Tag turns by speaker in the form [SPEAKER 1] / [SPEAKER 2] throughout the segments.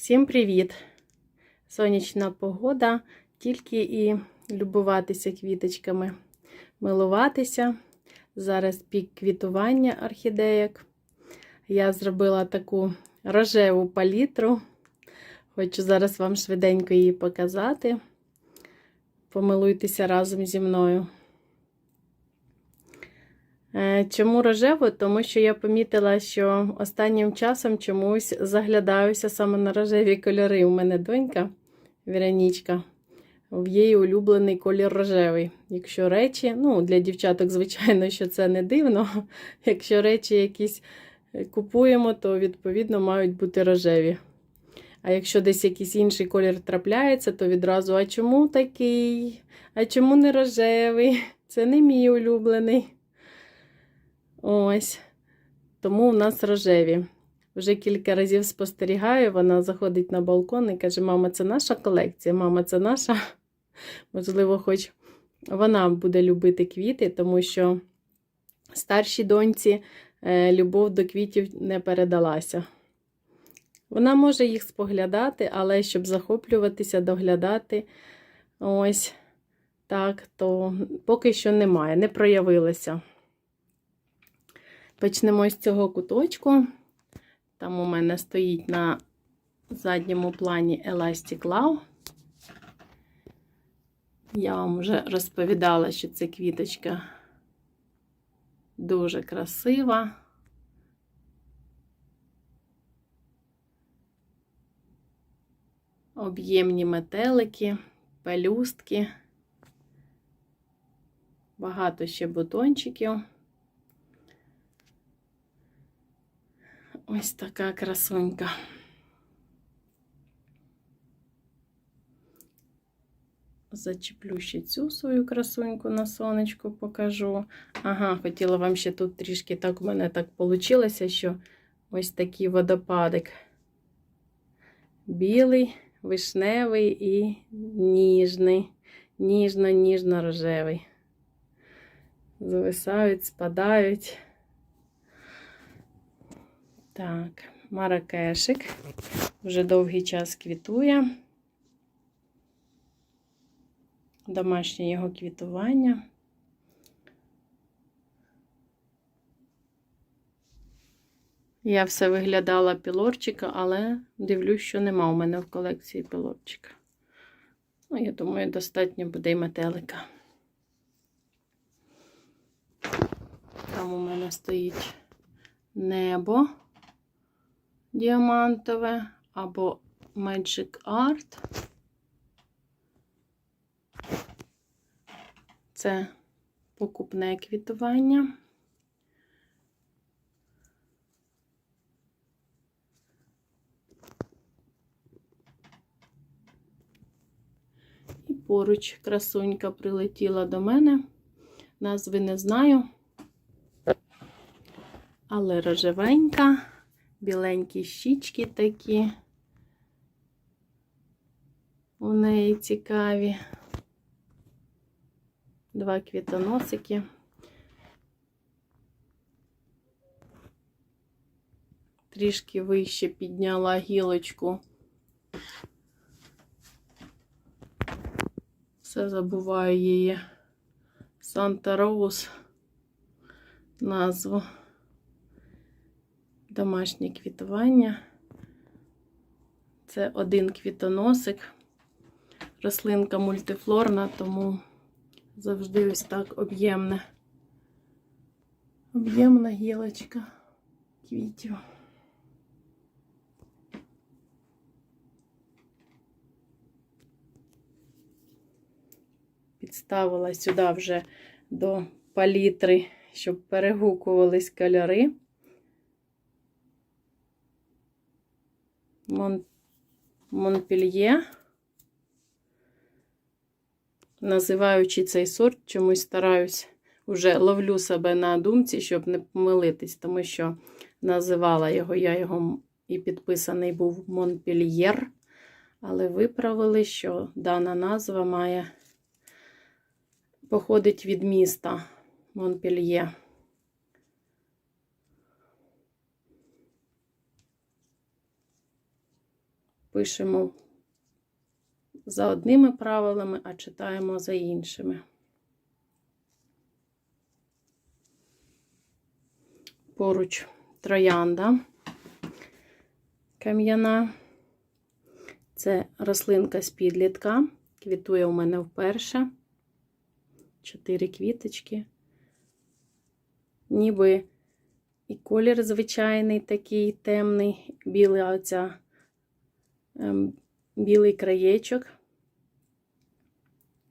[SPEAKER 1] Всім привіт! Сонячна погода, тільки і любуватися квіточками, милуватися. Зараз пік квітування орхідеєк. Я зробила таку рожеву палітру. Хочу зараз вам швиденько її показати. Помилуйтеся разом зі мною. Е, Чому рожеву? Тому що я помітила, що останнім часом чомусь заглядаюся саме на рожеві кольори. У мене донька Віронічка, в її улюблений колір рожевий. Якщо речі, ну для дівчаток, звичайно, що це не дивно. Якщо речі якісь купуємо, то відповідно мають бути рожеві. А якщо десь якийсь інший колір трапляється, то відразу, а чому такий? А чому не рожевий? Це не мій улюблений. Ось. Тому в нас рожеві. Вже кілька разів спостерігаю, вона заходить на балкон і каже: Мама, це наша колекція, мама, це наша. Можливо, хоч вона буде любити квіти, тому що старшій доньці е, любов до квітів не передалася. Вона може їх споглядати, але щоб захоплюватися, доглядати, ось так, то поки що немає, не проявилося. Почнемо з цього куточку. Там у мене стоїть на задньому плані Elastic Love. Я вам вже розповідала, що ця квіточка дуже красива. Об'ємні метелики, пелюстки, багато ще бутончиків. Ось така красунька. Зачеплю ще цю свою красуньку на сонечку покажу. Ага, хотіла вам ще тут трішки так у мене так вийшло, що ось такий водопадик. Білий, вишневий і ніжний, ніжно-ніжно-рожевий. Зависають, спадають. Так, маракешик. Вже довгий час квітує. Домашнє його квітування. Я все виглядала пілорчика, але дивлюсь, що нема у мене в колекції пілорчика. Ну, я думаю, достатньо буде й метелика. Там у мене стоїть небо діамантове або Magic Art. Це покупне квітування. І поруч красунька прилетіла до мене. Назви не знаю, але рожевенька, біленькі щічки такі. У неї цікаві. Два квітоносики. Трішки вище підняла гілочку. Все забуваю її. Санта Роуз назву. Домашнє квітування. Це один квітоносик. Рослинка мультифлорна, тому завжди ось так об'ємне. Об'ємна гілочка квітів. Підставила сюди вже до палітри, щоб перегукувались кольори. Мон... Монпельє. Називаючи цей сорт, чомусь стараюсь, вже ловлю себе на думці, щоб не помилитись, тому що називала його, я його і підписаний був Монпельєр, але виправили, що дана назва має походить від міста Монпельє. Пишемо за одними правилами, а читаємо за іншими. Поруч троянда кам'яна. Це рослинка з підлітка. Квітує у мене вперше. Чотири квіточки. Ніби і колір звичайний такий темний, білий оця, ем, білий краєчок.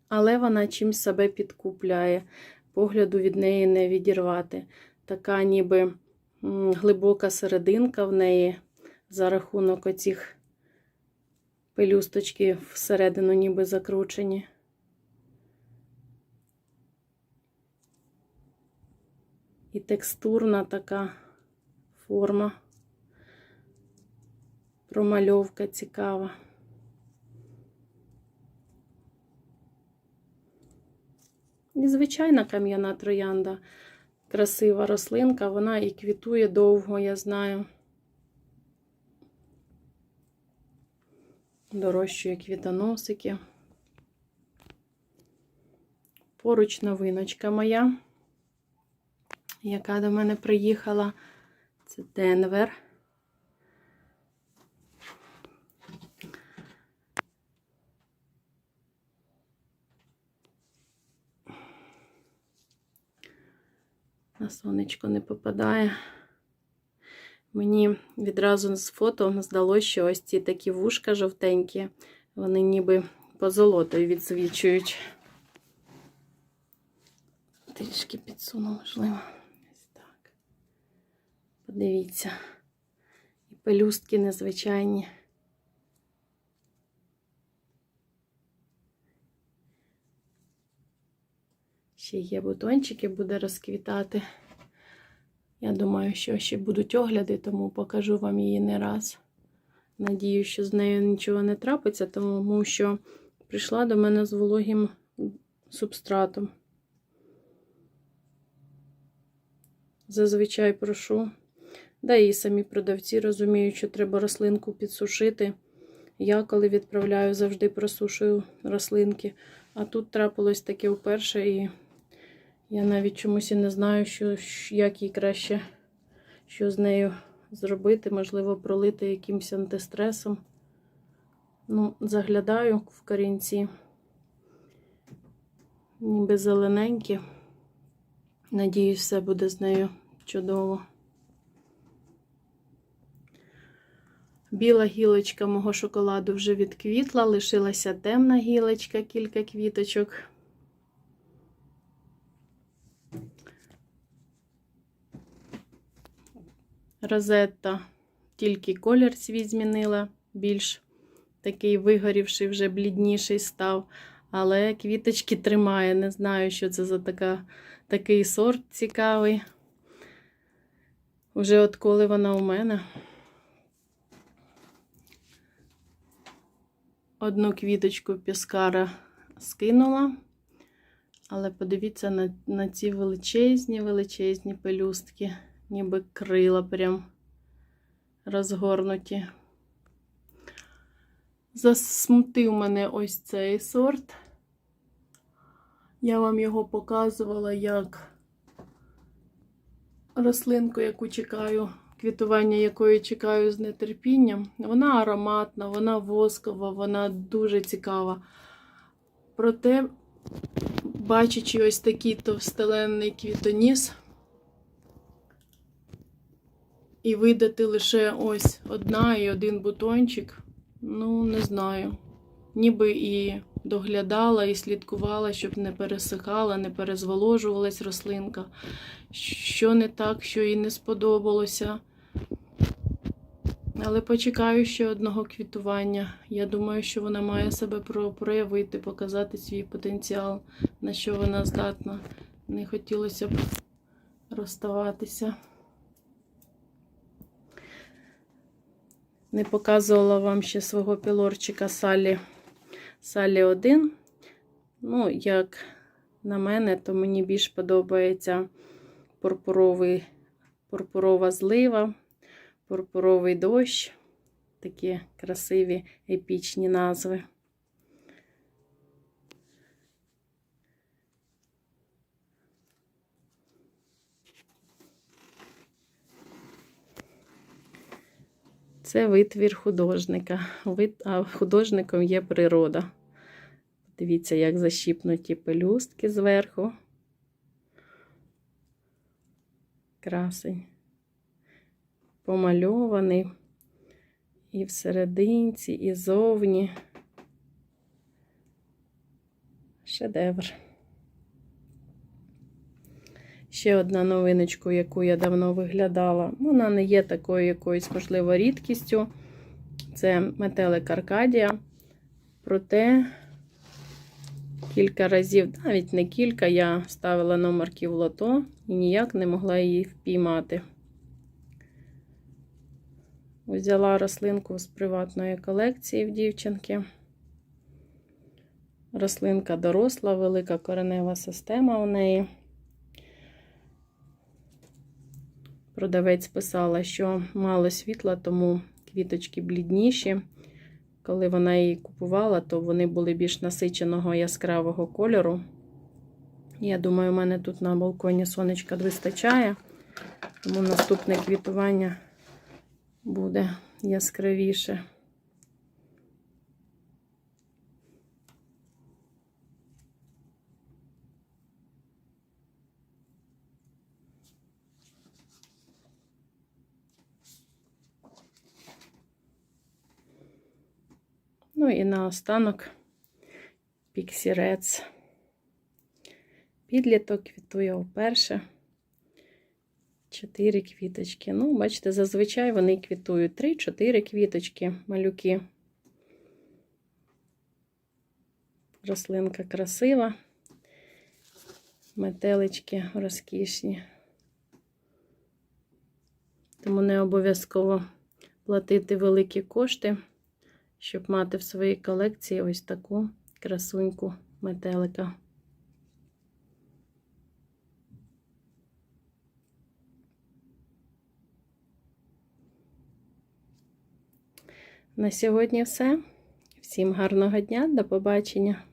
[SPEAKER 1] Але вона чимсь себе підкупляє. Погляду від неї не відірвати. Така ніби глибока серединка в неї за рахунок оцих пелюсточки всередину ніби закручені. І текстурна така форма, промальовка цікава. І звичайна кам'яна троянда, красива рослинка, вона і квітує довго, я знаю. Дорощує квітоносики. Поруч новиночка моя, яка до мене приїхала. Це Денвер. На сонечко не попадає. Мені відразу з фото здалося, що ось ці такі вушка жовтенькі, вони ніби позолотою відсвічують. Трішки підсуну, можливо. Ось так. Подивіться. І пелюстки незвичайні. Ще є бутончики, буде розквітати. Я думаю, що ще будуть огляди, тому покажу вам її не раз. Надію, що з нею нічого не трапиться, тому що прийшла до мене з вологим субстратом. Зазвичай прошу. Да і самі продавці розуміють, що треба рослинку підсушити. Я, коли відправляю, завжди просушую рослинки. А тут трапилось таке вперше, і я навіть чомусь і не знаю, що, як їй краще, що з нею зробити. Можливо, пролити якимось антистресом. Ну, заглядаю в корінці, ніби зелененькі. Надіюсь, все буде з нею чудово. Біла гілочка мого шоколаду вже відквітла, лишилася темна гілочка, кілька квіточок. Розетта тільки колір свій змінила, більш такий вигорівший, вже блідніший став. Але квіточки тримає. Не знаю, що це за така, такий сорт цікавий. Уже от коли вона у мене. Одну квіточку піскара скинула. Але подивіться на, на ці величезні, величезні пелюстки, ніби крила прям розгорнуті. Засмутив мене ось цей сорт. Я вам його показувала як рослинку, яку чекаю, квітування якої чекаю з нетерпінням. Вона ароматна, вона воскова, вона дуже цікава. Проте, бачачи ось такий товстеленний квітоніс, і видати лише ось одна і один бутончик, ну, не знаю. Ніби і доглядала, і слідкувала, щоб не пересихала, не перезволожувалась рослинка. Що не так, що їй не сподобалося. Але почекаю ще одного квітування. Я думаю, що вона має себе проявити, показати свій потенціал, на що вона здатна. Не хотілося б розставатися. Не показувала вам ще свого пілорчика Салі. Салі 1. Ну, як на мене, то мені більш подобається пурпуровий, пурпурова злива, пурпуровий дощ. такі красиві епічні назви. Це витвір художника, а художником є природа. Дивіться, як защіпнуті пелюстки зверху. Красень. Помальований і всерединці, і зовні. Шедевр. Ще одна новиночка, яку я давно виглядала. Вона не є такою якоюсь, можливо, рідкістю. Це метелик Аркадія. Проте кілька разів, навіть не кілька, я ставила номерки в лото і ніяк не могла її впіймати. Взяла рослинку з приватної колекції в дівчинки. Рослинка доросла, велика коренева система у неї. Продавець писала, що мало світла, тому квіточки блідніші. Коли вона її купувала, то вони були більш насиченого яскравого кольору. Я думаю, у мене тут на балконі сонечка вистачає, тому наступне квітування буде яскравіше. Ну і наостанок піксірец. Підліток квітує вперше. Чотири квіточки. Ну, бачите, зазвичай вони квітують три-чотири квіточки, малюки. Рослинка красива, метелички розкішні. Тому не обов'язково платити великі кошти, щоб мати в своїй колекції ось таку красуньку метелика. На сьогодні все. Всім гарного дня, до побачення!